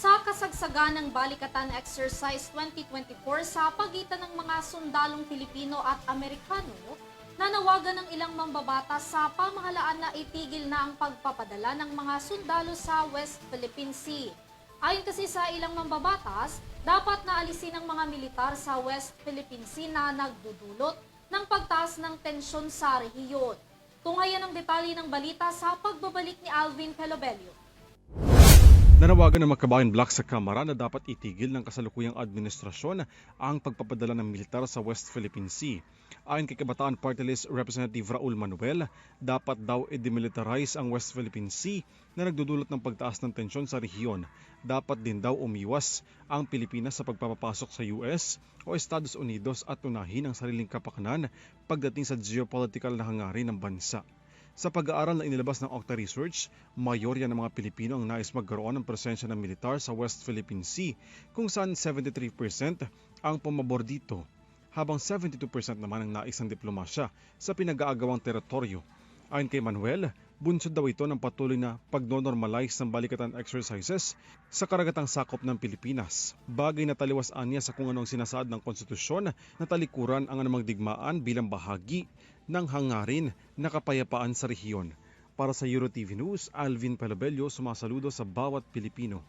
sa kasagsagan ng Balikatan Exercise 2024 sa pagitan ng mga sundalong Pilipino at Amerikano, nanawagan ng ilang mambabatas sa pamahalaan na itigil na ang pagpapadala ng mga sundalo sa West Philippine Sea. Ayon kasi sa ilang mambabatas, dapat naalisin ng mga militar sa West Philippine Sea na nagdudulot ng pagtaas ng tensyon sa rehiyon. Tungayan ang detalye ng balita sa pagbabalik ni Alvin Pelobelio. Nanawagan ng Makabayan Black sa Kamara na dapat itigil ng kasalukuyang administrasyon ang pagpapadala ng militar sa West Philippine Sea. Ayon kay Kabataan Party List Representative Raul Manuel, dapat daw i-demilitarize ang West Philippine Sea na nagdudulot ng pagtaas ng tensyon sa rehiyon. Dapat din daw umiwas ang Pilipinas sa pagpapapasok sa US o Estados Unidos at unahin ang sariling kapakanan pagdating sa geopolitical na hangarin ng bansa. Sa pag-aaral na inilabas ng Octa Research, mayorya ng mga Pilipino ang nais magkaroon ng presensya ng militar sa West Philippine Sea kung saan 73% ang pumabor dito, habang 72% naman ang nais ng diplomasya sa pinag-aagawang teritoryo. Ayon kay Manuel, bunsod daw ito ng patuloy na pagnonormalize ng balikatan exercises sa karagatang sakop ng Pilipinas. Bagay na taliwas anya sa kung ano ang sinasaad ng konstitusyon na talikuran ang anumang digmaan bilang bahagi ng hangarin na kapayapaan sa rehiyon. Para sa Euro TV News, Alvin Pelobelio sumasaludo sa bawat Pilipino.